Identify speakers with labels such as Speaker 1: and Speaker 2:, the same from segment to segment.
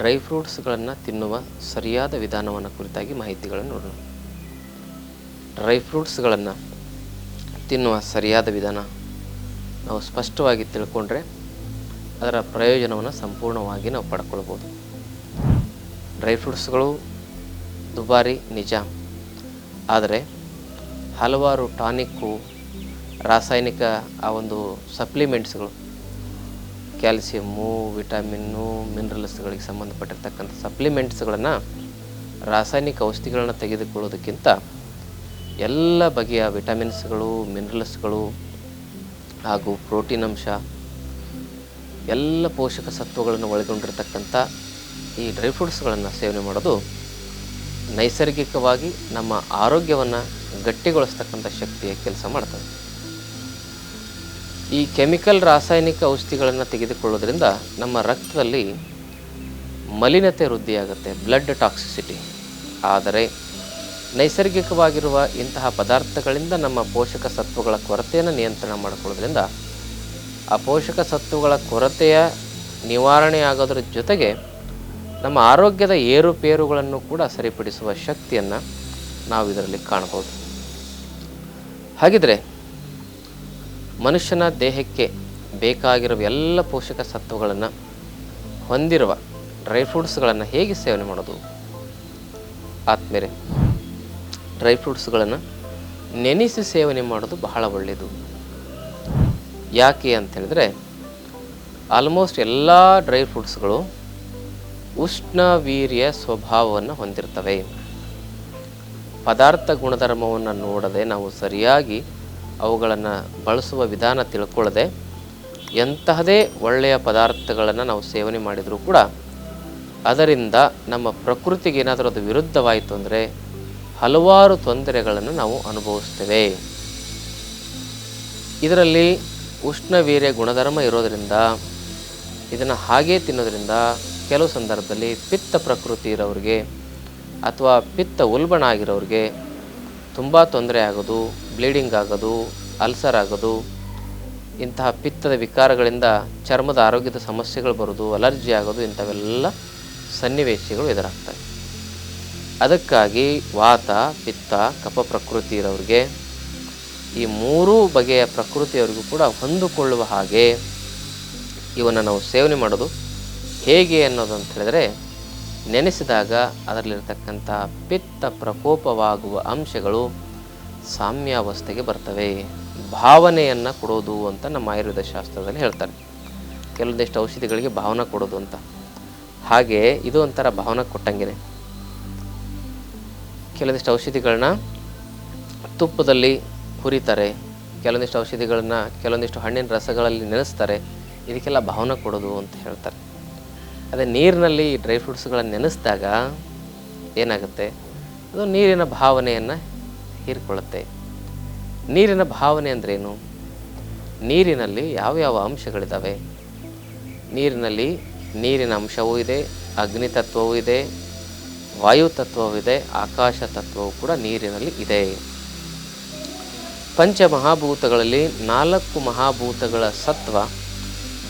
Speaker 1: Dry ಫ್ರೂಟ್ಸ್ಗಳನ್ನು ತಿನ್ನುವ ಸರಿಯಾದ ವಿಧಾನವನ್ನು ಕುರಿತಾಗಿ ಮಾಹಿತಿಗಳನ್ನು ನೋಡೋಣ. ಡ್ರೈ ಫ್ರೂಟ್ಸ್ಗಳನ್ನು ತಿನ್ನುವ ಸರಿಯಾದ ವಿಧಾನ ನಾವು ಸ್ಪಷ್ಟವಾಗಿ ತಿಳ್ಕೊಂಡ್ರೆ ಅದರ ಪ್ರಯೋಜನವನ್ನು ಸಂಪೂರ್ಣವಾಗಿ ನಾವು ಪಡ್ಕೊಳ್ಬೋದು. ಡ್ರೈ ಫ್ರೂಟ್ಸ್ಗಳು ದುಬಾರಿ ನಿಜ. ಆದರೆ ಹಲವಾರು ಟಾನಿಕ್ಕು, ರಾಸಾಯನಿಕ ಆ ಒಂದು ಸಪ್ಲಿಮೆಂಟ್ಸ್ಗಳು ಕ್ಯಾಲ್ಸಿಯಮ್ಮು ವಿಟಮಿನ್ನು ಮಿನರಲ್ಸ್ಗಳಿಗೆ ಸಂಬಂಧಪಟ್ಟಿರ್ತಕ್ಕಂಥ ಸಪ್ಲಿಮೆಂಟ್ಸ್ಗಳನ್ನು ರಾಸಾಯನಿಕ ಔಷಧಿಗಳನ್ನು ತೆಗೆದುಕೊಳ್ಳೋದಕ್ಕಿಂತ ಎಲ್ಲ ಬಗೆಯ ವಿಟಮಿನ್ಸ್ಗಳು, ಮಿನರಲ್ಸ್ಗಳು ಹಾಗೂ ಪ್ರೋಟೀನ್ ಅಂಶ, ಎಲ್ಲ ಪೋಷಕ ಸತ್ವಗಳನ್ನು ಒಳಗೊಂಡಿರ್ತಕ್ಕಂಥ ಈ ಡ್ರೈ ಫ್ರೂಟ್ಸ್ಗಳನ್ನು ಸೇವನೆ ಮಾಡೋದು ನೈಸರ್ಗಿಕವಾಗಿ ನಮ್ಮ ಆರೋಗ್ಯವನ್ನು ಗಟ್ಟಿಗೊಳಿಸ್ತಕ್ಕಂಥ ಶಕ್ತಿಯ ಕೆಲಸ ಮಾಡ್ತದೆ. ಈ ಕೆಮಿಕಲ್ ರಾಸಾಯನಿಕ ಔಷಧಿಗಳನ್ನು ತೆಗೆದುಕೊಳ್ಳೋದ್ರಿಂದ ನಮ್ಮ ರಕ್ತದಲ್ಲಿ ಮಲಿನತೆ ವೃದ್ಧಿಯಾಗುತ್ತೆ ಬ್ಲಡ್ ಟಾಕ್ಸಿಸಿಟಿ ಆದರೆ ನೈಸರ್ಗಿಕವಾಗಿರುವ ಇಂತಹ ಪದಾರ್ಥಗಳಿಂದ ನಮ್ಮ ಪೋಷಕ ಸತ್ವಗಳ ಕೊರತೆಯನ್ನು ನಿಯಂತ್ರಣ ಮಾಡಿಕೊಳ್ಳೋದ್ರಿಂದ ಆ ಪೋಷಕ ಸತ್ವಗಳ ಕೊರತೆಯ ನಿವಾರಣೆ ಆಗೋದ್ರ ಜೊತೆಗೆ ನಮ್ಮ ಆರೋಗ್ಯದ ಏರುಪೇರುಗಳನ್ನು ಕೂಡ ಸರಿಪಡಿಸುವ ಶಕ್ತಿಯನ್ನು ನಾವು ಇದರಲ್ಲಿ ಕಾಣ್ಬೋದು. ಹಾಗಿದ್ರೆ ಮನುಷ್ಯನ ದೇಹಕ್ಕೆ ಬೇಕಾಗಿರುವ ಎಲ್ಲ ಪೋಷಕ ಸತ್ವಗಳನ್ನು ಹೊಂದಿರುವ ಡ್ರೈ ಫ್ರೂಟ್ಸ್ಗಳನ್ನು ಹೇಗೆ ಸೇವನೆ ಮಾಡೋದು? ಆದ್ಮೇಲೆ ಡ್ರೈ ಫ್ರೂಟ್ಸ್ಗಳನ್ನು ನೆನೆಸಿ ಸೇವನೆ ಮಾಡೋದು ಬಹಳ ಒಳ್ಳೆಯದು. ಯಾಕೆ ಅಂತೇಳಿದರೆ ಆಲ್ಮೋಸ್ಟ್ ಎಲ್ಲ ಡ್ರೈ ಫ್ರೂಟ್ಸ್ಗಳು ಉಷ್ಣ ವೀರ್ಯ ಸ್ವಭಾವವನ್ನು ಹೊಂದಿರ್ತವೆ. ಪದಾರ್ಥ ಗುಣಧರ್ಮವನ್ನು ನೋಡದೆ ನಾವು ಸರಿಯಾಗಿ ಅವುಗಳನ್ನು ಬಳಸುವ ವಿಧಾನ ತಿಳ್ಕೊಳ್ಳದೆ ಎಂತಹದೇ ಒಳ್ಳೆಯ ಪದಾರ್ಥಗಳನ್ನು ನಾವು ಸೇವನೆ ಮಾಡಿದರೂ ಕೂಡ ಅದರಿಂದ ನಮ್ಮ ಪ್ರಕೃತಿಗೆ ಏನಾದರೂ ಅದು ವಿರುದ್ಧವಾಯಿತು ಅಂದರೆ ಹಲವಾರು ತೊಂದರೆಗಳನ್ನು ನಾವು ಅನುಭವಿಸ್ತೇವೆ. ಇದರಲ್ಲಿ ಉಷ್ಣವೀರ್ಯ ಗುಣಧರ್ಮ ಇರೋದರಿಂದ, ಇದನ್ನು ಹಾಗೇ ತಿನ್ನೋದ್ರಿಂದ ಕೆಲವು ಸಂದರ್ಭದಲ್ಲಿ ಪಿತ್ತ ಪ್ರಕೃತಿ ಇರೋರಿಗೆ ಅಥವಾ ಪಿತ್ತ ಉಲ್ಬಣ ಆಗಿರೋರಿಗೆ ತುಂಬ ತೊಂದರೆ ಆಗೋದು ಬ್ಲೀಡಿಂಗ್ ಆಗೋದು ಅಲ್ಸರ್ ಆಗೋದು, ಇಂತಹ ಪಿತ್ತದ ವಿಕಾರಗಳಿಂದ ಚರ್ಮದ ಆರೋಗ್ಯದ ಸಮಸ್ಯೆಗಳು ಬರೋದು ಅಲರ್ಜಿ ಆಗೋದು, ಇಂಥವೆಲ್ಲ ಸನ್ನಿವೇಶಗಳು ಎದುರಾಗ್ತವೆ. ಅದಕ್ಕಾಗಿ ವಾತ, ಪಿತ್ತ ಕಪ ಪ್ರಕೃತಿ ಇರೋರಿಗೆ ಈ ಮೂರೂ ಬಗೆಯ ಪ್ರಕೃತಿಯವರಿಗೂ ಕೂಡ ಹೊಂದಿಕೊಳ್ಳುವ ಹಾಗೆ ಇವನ್ನು ನಾವು ಸೇವನೆ ಮಾಡೋದು ಹೇಗೆ ಅನ್ನೋದು ಅಂತ ಹೇಳಿದ್ರೆ ನೆನೆಸಿದಾಗ ಅದರಲ್ಲಿರ್ತಕ್ಕಂಥ ಪಿತ್ತ ಪ್ರಕೋಪವಾಗುವ ಅಂಶಗಳು ಸಾಮ್ಯಾವಸ್ಥೆಗೆ ಬರ್ತವೆ. ಭಾವನೆಯನ್ನು ಕೊಡೋದು ಅಂತ ನಮ್ಮ ಆಯುರ್ವೇದ ಶಾಸ್ತ್ರದಲ್ಲಿ ಹೇಳ್ತಾರೆ. ಕೆಲವೊಂದಿಷ್ಟು ಔಷಧಿಗಳಿಗೆ ಭಾವನೆ ಕೊಡೋದು ಅಂತ. ಹಾಗೆ ಇದು ಒಂಥರ ಭಾವನೆ ಕೊಟ್ಟಂಗೆನೆ. ಕೆಲವೊಂದಿಷ್ಟು ಔಷಧಿಗಳನ್ನ ತುಪ್ಪದಲ್ಲಿ ಹುರಿತಾರೆ. ಕೆಲವೊಂದಿಷ್ಟು ಔಷಧಿಗಳನ್ನ ಕೆಲವೊಂದಿಷ್ಟು ಹಣ್ಣಿನ ರಸಗಳಲ್ಲಿ ನೆನೆಸ್ತಾರೆ. ಇದಕ್ಕೆಲ್ಲ ಭಾವನೆ ಕೊಡೋದು ಅಂತ ಹೇಳ್ತಾರೆ. ಅದೇ ನೀರಿನಲ್ಲಿ ಡ್ರೈ ಫ್ರೂಟ್ಸ್ಗಳನ್ನು ನೆನೆಸಿದಾಗ ಏನಾಗುತ್ತೆ? ಅದು ನೀರಿನ ಭಾವನೆಯನ್ನು ಹೀರಿಕೊಳ್ಳುತ್ತೆ. ನೀರಿನ ಭಾವನೆ ಅಂದ್ರೇನು? ನೀರಿನಲ್ಲಿ ಯಾವ್ಯಾವ ಅಂಶಗಳಿದ್ದಾವೆ ನೀರಿನಲ್ಲಿ ನೀರಿನ ಅಂಶವೂ ಇದೆ, ಅಗ್ನಿ ತತ್ವವೂ ಇದೆ, ವಾಯು ಇದೆ, ಆಕಾಶ ತತ್ವವೂ ಕೂಡ ನೀರಿನಲ್ಲಿ ಇದೆ. ಪಂಚಮಹಾಭೂತಗಳಲ್ಲಿ ನಾಲ್ಕು ಮಹಾಭೂತಗಳ ಸತ್ವ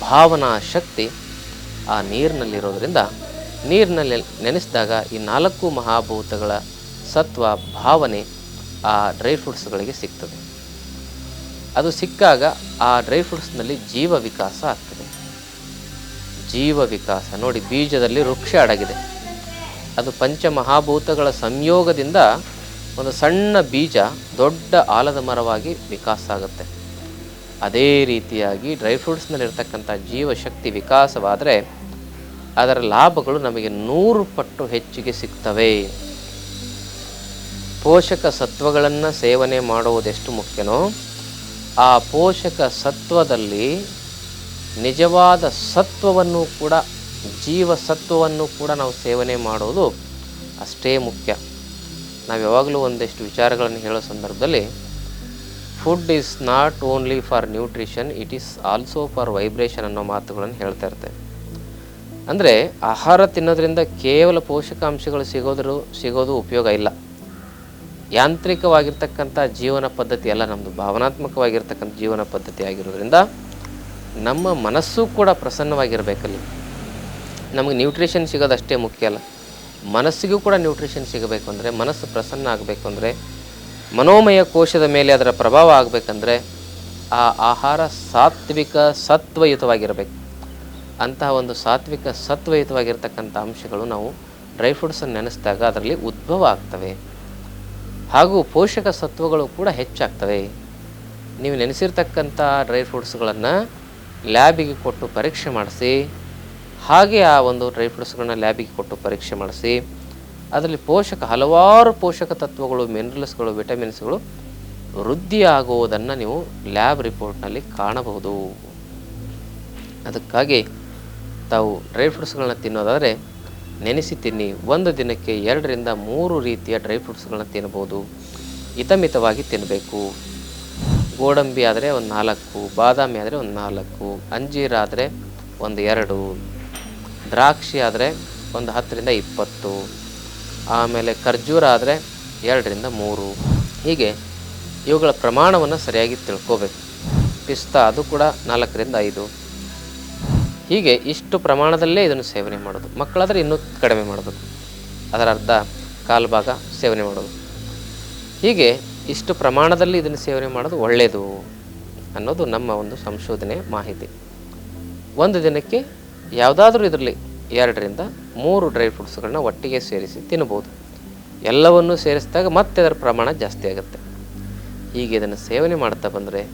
Speaker 1: ಭಾವನಾ ಶಕ್ತಿ ಆ ನೀರಿನಲ್ಲಿರೋದ್ರಿಂದ ನೀರಿನಲ್ಲಿ ನೆನೆಸಿದಾಗ ಈ ನಾಲ್ಕು ಮಹಾಭೂತಗಳ ಸತ್ವ, ಭಾವನೆ ಆ ಡ್ರೈ ಫ್ರೂಟ್ಸ್ಗಳಿಗೆ ಸಿಗ್ತದೆ. ಅದು ಸಿಕ್ಕಾಗ ಆ ಡ್ರೈ ಫ್ರೂಟ್ಸ್ನಲ್ಲಿ ಜೀವ ವಿಕಾಸ ಆಗ್ತದೆ. ಜೀವ ವಿಕಾಸ. ನೋಡಿ, ಬೀಜದಲ್ಲಿ ವೃಕ್ಷ ಅಡಗಿದೆ. ಅದು ಪಂಚಮಹಾಭೂತಗಳ ಸಂಯೋಗದಿಂದ ಒಂದು ಸಣ್ಣ ಬೀಜ ದೊಡ್ಡ ಆಲದ ಮರವಾಗಿ ವಿಕಾಸ ಆಗುತ್ತೆ. ಅದೇ ರೀತಿಯಾಗಿ ಡ್ರೈ ಫ್ರೂಟ್ಸ್ನಲ್ಲಿರ್ತಕ್ಕಂಥ ಜೀವಶಕ್ತಿ ವಿಕಾಸವಾದರೆ ಅದರ ಲಾಭಗಳು ನಮಗೆ ನೂರು ಪಟ್ಟು ಹೆಚ್ಚಿಗೆ ಸಿಗ್ತವೆ. ಪೋಷಕ ಸತ್ವಗಳನ್ನು ಸೇವನೆ ಮಾಡುವುದೆಷ್ಟು ಮುಖ್ಯನೋ, ಆ ಪೋಷಕ ಸತ್ವದಲ್ಲಿ ನಿಜವಾದ ಸತ್ವವನ್ನು ಕೂಡ ಜೀವಸತ್ವವನ್ನು ಕೂಡ ನಾವು ಸೇವನೆ ಮಾಡೋದು ಅಷ್ಟೇ ಮುಖ್ಯ. ನಾವು ಯಾವಾಗಲೂ ಒಂದಿಷ್ಟು ವಿಚಾರಗಳನ್ನು ಹೇಳೋ ಸಂದರ್ಭದಲ್ಲಿ food is not only for nutrition it is also for vibration ಅನ್ನೋ ಮಾತುಗಳನ್ನು ಹೇಳ್ತಾ ಇರ್ತೇವೆ ಅಂದರೆ ಆಹಾರ ತಿನ್ನೋದ್ರಿಂದ ಕೇವಲ ಪೋಷಕಾಂಶಗಳು ಸಿಗೋದ್ರು, ಸಿಗೋದು ಉಪಯೋಗ ಇಲ್ಲ. ಯಾಂತ್ರಿಕವಾಗಿರ್ತಕ್ಕಂಥ ಜೀವನ ಪದ್ಧತಿ ಅಲ್ಲ ನಮ್ಮದು ಭಾವನಾತ್ಮಕವಾಗಿರ್ತಕ್ಕಂಥ ಜೀವನ ಪದ್ಧತಿ ಆಗಿರೋದ್ರಿಂದ ನಮ್ಮ ಮನಸ್ಸು ಕೂಡ ಪ್ರಸನ್ನವಾಗಿರಬೇಕಲ್ಲಿ. ನಮಗೆ ನ್ಯೂಟ್ರಿಷನ್ ಸಿಗೋದಷ್ಟೇ ಮುಖ್ಯ ಅಲ್ಲ. ಮನಸ್ಸಿಗೂ ಕೂಡ ನ್ಯೂಟ್ರಿಷನ್ ಸಿಗಬೇಕು ಅಂದರೆ, ಮನಸ್ಸು ಪ್ರಸನ್ನ ಆಗಬೇಕು ಅಂದರೆ ಮನೋಮಯ ಕೋಶದ ಮೇಲೆ ಅದರ ಪ್ರಭಾವ ಆಗಬೇಕಂದ್ರೆ ಆ ಆಹಾರ ಸಾತ್ವಿಕ ಸತ್ವಯುತವಾಗಿರಬೇಕು. ಅಂತಹ ಒಂದು ಸಾತ್ವಿಕ ಸತ್ವಯುತವಾಗಿರ್ತಕ್ಕಂಥ ಅಂಶಗಳು ನಾವು ಡ್ರೈ ಫ್ರೂಟ್ಸನ್ನು ನೆನೆಸಿದಾಗ ಅದರಲ್ಲಿ ಉದ್ಭವ ಆಗ್ತವೆ. ಹಾಗೂ ಪೋಷಕ ಸತ್ವಗಳು ಕೂಡ ಹೆಚ್ಚಾಗ್ತವೆ. ನೀವು ನೆನೆಸಿರ್ತಕ್ಕಂಥ ಡ್ರೈ ಫ್ರೂಟ್ಸ್ಗಳನ್ನು ಲ್ಯಾಬಿಗೆ ಕೊಟ್ಟು ಪರೀಕ್ಷೆ ಮಾಡಿಸಿ, ಹಾಗೆ ಆ ಒಂದು ಡ್ರೈ ಫ್ರೂಟ್ಸ್ಗಳನ್ನ ಲ್ಯಾಬಿಗೆ ಕೊಟ್ಟು ಪರೀಕ್ಷೆ ಮಾಡಿಸಿ ಅದರಲ್ಲಿ ಪೋಷಕ ಹಲವಾರು ಪೋಷಕ ತತ್ವಗಳು ಮಿನರಲ್ಸ್ಗಳು ವಿಟಮಿನ್ಸ್ಗಳು ವೃದ್ಧಿಯಾಗುವುದನ್ನು ನೀವು ಲ್ಯಾಬ್ ರಿಪೋರ್ಟ್ನಲ್ಲಿ ಕಾಣಬಹುದು. ಅದಕ್ಕಾಗಿ ತಾವು ಡ್ರೈ ಫ್ರೂಟ್ಸ್ಗಳನ್ನ ತಿನ್ನೋದಾದರೆ ನೆನೆಸಿ ತಿನ್ನಿ. ಒಂದು ದಿನಕ್ಕೆ ಎರಡರಿಂದ ಮೂರು ರೀತಿಯ ಡ್ರೈ ಫ್ರೂಟ್ಸ್ಗಳನ್ನ ತಿನ್ಬೋದು. ಹಿತಮಿತವಾಗಿ ತಿನ್ನಬೇಕು ಗೋಡಂಬಿ ಆದರೆ ಒಂದು ನಾಲ್ಕು, ಬಾದಾಮಿ ಆದರೆ ಒಂದು ನಾಲ್ಕು, ಅಂಜೀರ ಆದರೆ ಒಂದು ಎರಡು, ದ್ರಾಕ್ಷಿ ಆದರೆ ಒಂದು ಹತ್ತರಿಂದ ಇಪ್ಪತ್ತು. ಆಮೇಲೆ ಖರ್ಜೂರ ಆದರೆ ಎರಡರಿಂದ ಮೂರು. ಹೀಗೆ ಇವುಗಳ ಪ್ರಮಾಣವನ್ನು ಸರಿಯಾಗಿ ತಿಳ್ಕೋಬೇಕು. ಪಿಸ್ತಾ ಅದು ಕೂಡ ನಾಲ್ಕರಿಂದ ಐದು. ಹೀಗೆ ಇಷ್ಟು ಪ್ರಮಾಣದಲ್ಲೇ ಇದನ್ನು ಸೇವನೆ ಮಾಡೋದು. ಮಕ್ಕಳಾದರೆ ಇನ್ನೂ ಕಡಿಮೆ ಮಾಡಬೇಕು. ಅದರ ಅರ್ಧ ಕಾಲು ಭಾಗ ಸೇವನೆ ಮಾಡೋದು. ಹೀಗೆ ಇಷ್ಟು ಪ್ರಮಾಣದಲ್ಲಿ ಇದನ್ನು ಸೇವನೆ ಮಾಡೋದು ಒಳ್ಳೆಯದು ಅನ್ನೋದು ನಮ್ಮ ಒಂದು ಸಂಶೋಧನೆ ಮಾಹಿತಿ. ಒಂದು ದಿನಕ್ಕೆ ಯಾವುದಾದ್ರೂ ಇದರಲ್ಲಿ ಎರಡರಿಂದ ಮೂರು ಡ್ರೈ ಫ್ರೂಟ್ಸ್ಗಳನ್ನ ಒಟ್ಟಿಗೆ ಸೇರಿಸಿ ತಿನ್ಬೋದು. ಎಲ್ಲವನ್ನೂ ಸೇರಿಸಿದಾಗ ಮತ್ತೆ ಅದರ ಪ್ರಮಾಣ ಜಾಸ್ತಿ ಆಗುತ್ತೆ. ಹೀಗೆ ಇದನ್ನು ಸೇವನೆ ಮಾಡ್ತಾ ಬಂದರೆ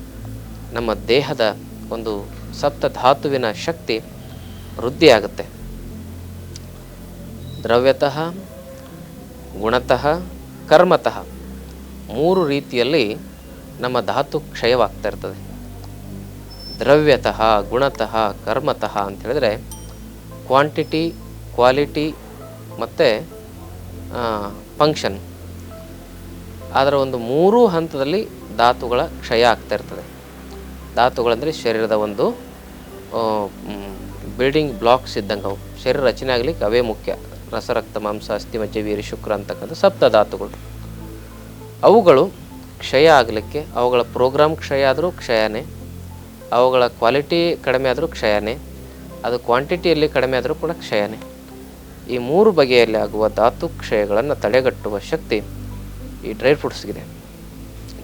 Speaker 1: ನಮ್ಮ ದೇಹದ ಒಂದು ಸಪ್ತ ಧಾತುವಿನ ಶಕ್ತಿ ವೃದ್ಧಿಯಾಗುತ್ತೆ ದ್ರವ್ಯತಃ, ಗುಣತಃ, ಕರ್ಮತಃ ಮೂರು ರೀತಿಯಲ್ಲಿ ನಮ್ಮ ಧಾತು ಕ್ಷಯವಾಗ್ತಾ ಇರ್ತದೆ. ದ್ರವ್ಯತಃ, ಗುಣತಃ, ಕರ್ಮತಃ ಅಂತ ಹೇಳಿದ್ರೆ ಕ್ವಾಂಟಿಟಿ, ಕ್ವಾಲಿಟಿ ಮತ್ತು ಫಂಕ್ಷನ್. ಅದರ ಒಂದು ಮೂರೂ ಹಂತದಲ್ಲಿ ಧಾತುಗಳ ಕ್ಷಯ ಆಗ್ತಾ ಇರ್ತದೆ. ಧಾತುಗಳಂದರೆ ಶರೀರದ ಒಂದು ಬಿಲ್ಡಿಂಗ್ ಬ್ಲಾಕ್ಸ್ ಇದ್ದಂಗೆ ಅವು. ಶರೀರ ರಚನೆ ಆಗಲಿಕ್ಕೆ ಅವೇ ಮುಖ್ಯ. ರಸ, ರಕ್ತ, ಮಾಂಸ, ಅಸ್ಥಿ, ಮಜ್ಜೆ ವೀರಿ ಶುಕ್ರ ಅಂತಕ್ಕಂಥ ಸಪ್ತ ಧಾತುಗಳು. ಅವುಗಳು ಕ್ಷಯ ಆಗಲಿಕ್ಕೆ, ಅವುಗಳ ಪ್ರೋಗ್ರಾಮ್ ಕ್ಷಯ ಆದರೂ ಕ್ಷಯನೇ. ಅವುಗಳ ಕ್ವಾಲಿಟಿ ಕಡಿಮೆ ಆದರೂ ಕ್ಷಯನೇ. ಅದು ಕ್ವಾಂಟಿಟಿಯಲ್ಲಿ ಕಡಿಮೆ ಆದರೂ ಕೂಡ ಕ್ಷಯನೇ. ಈ ಮೂರು ಬಗೆಯಲ್ಲಿ ಆಗುವ ಧಾತು ಕ್ಷಯಗಳನ್ನು ತಡೆಗಟ್ಟುವ ಶಕ್ತಿ ಈ ಡ್ರೈ ಫ್ರೂಟ್ಸ್ಗಿದೆ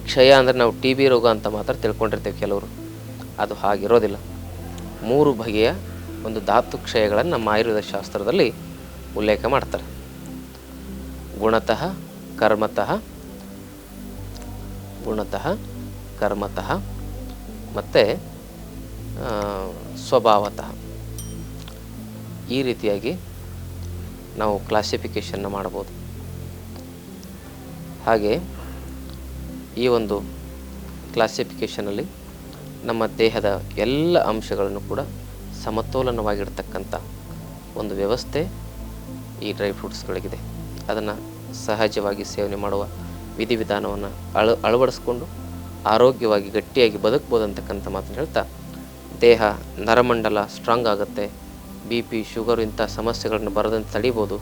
Speaker 1: ಕ್ಷಯ ಅಂದರೆ ನಾವು ಟಿ ಬಿ ರೋಗ ಅಂತ ಮಾತ್ರ ತಿಳ್ಕೊಂಡಿರ್ತೇವೆ ಕೆಲವರು. ಅದು ಹಾಗಿರೋದಿಲ್ಲ. ಮೂರು ಬಗೆಯ ಒಂದು ಧಾತು ಕ್ಷಯಗಳನ್ನು ನಮ್ಮ ಆಯುರ್ವೇದ ಶಾಸ್ತ್ರದಲ್ಲಿ ಉಲ್ಲೇಖ ಮಾಡ್ತಾರೆ. ಗುಣತಃ, ಕರ್ಮತಃ ಗುಣತಃ, ಕರ್ಮತಃ, ಮತ್ತು ಸ್ವಭಾವತಃ. ಈ ರೀತಿಯಾಗಿ ನಾವು ಕ್ಲಾಸಿಫಿಕೇಷನ್ನ ಮಾಡ್ಬೋದು. ಹಾಗೆ ಈ ಒಂದು ಕ್ಲಾಸಿಫಿಕೇಷನಲ್ಲಿ ನಮ್ಮ ದೇಹದ ಎಲ್ಲ ಅಂಶಗಳನ್ನು ಕೂಡ ಸಮತೋಲನವಾಗಿರ್ತಕ್ಕಂಥ ಒಂದು ವ್ಯವಸ್ಥೆ ಈ ಡ್ರೈ ಫ್ರೂಟ್ಸ್ಗಳಿಗಿದೆ ಅದನ್ನು ಸಹಜವಾಗಿ ಸೇವನೆ ಮಾಡುವ ವಿಧಿವಿಧಾನವನ್ನು ಅಳ, ಅಳವಡಿಸ್ಕೊಂಡು ಆರೋಗ್ಯವಾಗಿ ಗಟ್ಟಿಯಾಗಿ ಬದುಕ್ಬೋದು ಅಂತಕ್ಕಂಥ ಮಾತನ್ನು ಹೇಳ್ತಾ, ದೇಹ ನರಮಂಡಲ ಸ್ಟ್ರಾಂಗ್ ಆಗುತ್ತೆ. ಬಿ ಪಿ, ಶುಗರ್ ಇಂಥ ಸಮಸ್ಯೆಗಳನ್ನು ಬರದಂತೆ ತಡಿಬೋದು.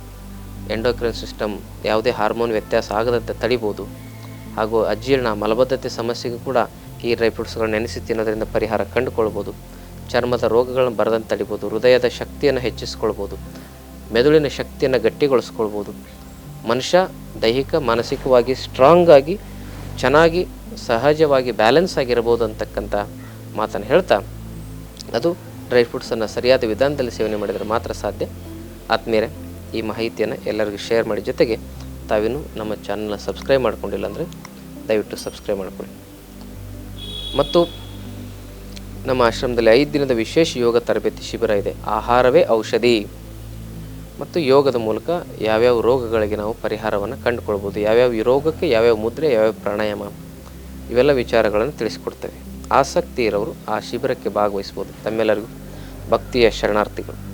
Speaker 1: ಎಂಡೋಕ್ರೈನ್ ಸಿಸ್ಟಮ್ ಯಾವುದೇ ಹಾರ್ಮೋನ್ ವ್ಯತ್ಯಾಸ ಆಗದಂತೆ ತಡಿಬೋದು. ಹಾಗೂ ಅಜೀರ್ಣ, ಮಲಬದ್ಧತೆ ಸಮಸ್ಯೆಗೂ ಕೂಡ ಈ ಡ್ರೈ ಫ್ರೂಟ್ಸ್ಗಳನ್ನ ನೆನೆಸಿ ತಿನ್ನೋದರಿಂದ ಪರಿಹಾರ ಕಂಡುಕೊಳ್ಬೋದು. ಚರ್ಮದ ರೋಗಗಳನ್ನು ಬರದಂತೆ ತಡಿಬೋದು. ಹೃದಯದ ಶಕ್ತಿಯನ್ನು ಹೆಚ್ಚಿಸ್ಕೊಳ್ಬೋದು. ಮೆದುಳಿನ ಶಕ್ತಿಯನ್ನು ಗಟ್ಟಿಗೊಳಿಸ್ಕೊಳ್ಬೋದು. ಮನುಷ್ಯ ದೈಹಿಕ, ಮಾನಸಿಕವಾಗಿ ಸ್ಟ್ರಾಂಗ್ ಆಗಿ, ಚೆನ್ನಾಗಿ, ಸಹಜವಾಗಿ ಬ್ಯಾಲೆನ್ಸ್ ಆಗಿರ್ಬೋದು ಅಂತಕ್ಕಂಥ ಮಾತನ್ನು ಹೇಳ್ತಾ, ಅದು ಡ್ರೈ ಫ್ರೂಟ್ಸನ್ನು ಸರಿಯಾದ ವಿಧಾನದಲ್ಲಿ ಸೇವನೆ ಮಾಡಿದರೆ ಮಾತ್ರ ಸಾಧ್ಯ. ಆತ್ಮೀಯರೇ, ಈ ಮಾಹಿತಿಯನ್ನು ಎಲ್ಲರಿಗೂ ಶೇರ್ ಮಾಡಿ ಜೊತೆಗೆ ತಾವಿನೂ ನಮ್ಮ ಚಾನಲ್ನ ಸಬ್ಸ್ಕ್ರೈಬ್ ಮಾಡ್ಕೊಂಡಿಲ್ಲ ಅಂದರೆ ದಯವಿಟ್ಟು ಸಬ್ಸ್ಕ್ರೈಬ್ ಮಾಡಿಕೊಳ್ಳಿ. ಮತ್ತು ನಮ್ಮ ಆಶ್ರಮದಲ್ಲಿ ಐದು ದಿನದ ವಿಶೇಷ ಯೋಗ ತರಬೇತಿ ಶಿಬಿರ ಇದೆ. ಆಹಾರವೇ ಔಷಧಿ. ಮತ್ತು ಯೋಗದ ಮೂಲಕ ಯಾವ್ಯಾವ ರೋಗಗಳಿಗೆ ನಾವು ಪರಿಹಾರವನ್ನು ಕಂಡುಕೊಳ್ಬೋದು, ಯಾವ್ಯಾವ ರೋಗಕ್ಕೆ ಯಾವ್ಯಾವ ಮುದ್ರೆ, ಯಾವ್ಯಾವ ಪ್ರಾಣಾಯಾಮ, ಇವೆಲ್ಲ ವಿಚಾರಗಳನ್ನು ತಿಳಿಸ್ಕೊಡ್ತೇವೆ. ಆಸಕ್ತಿ ಇರೋರು ಆ ಶಿಬಿರಕ್ಕೆ ಭಾಗವಹಿಸ್ಬೋದು. ತಮ್ಮೆಲ್ಲರಿಗೂ ಭಕ್ತಿಯ ಶರಣಾರ್ಥಿಗಳು.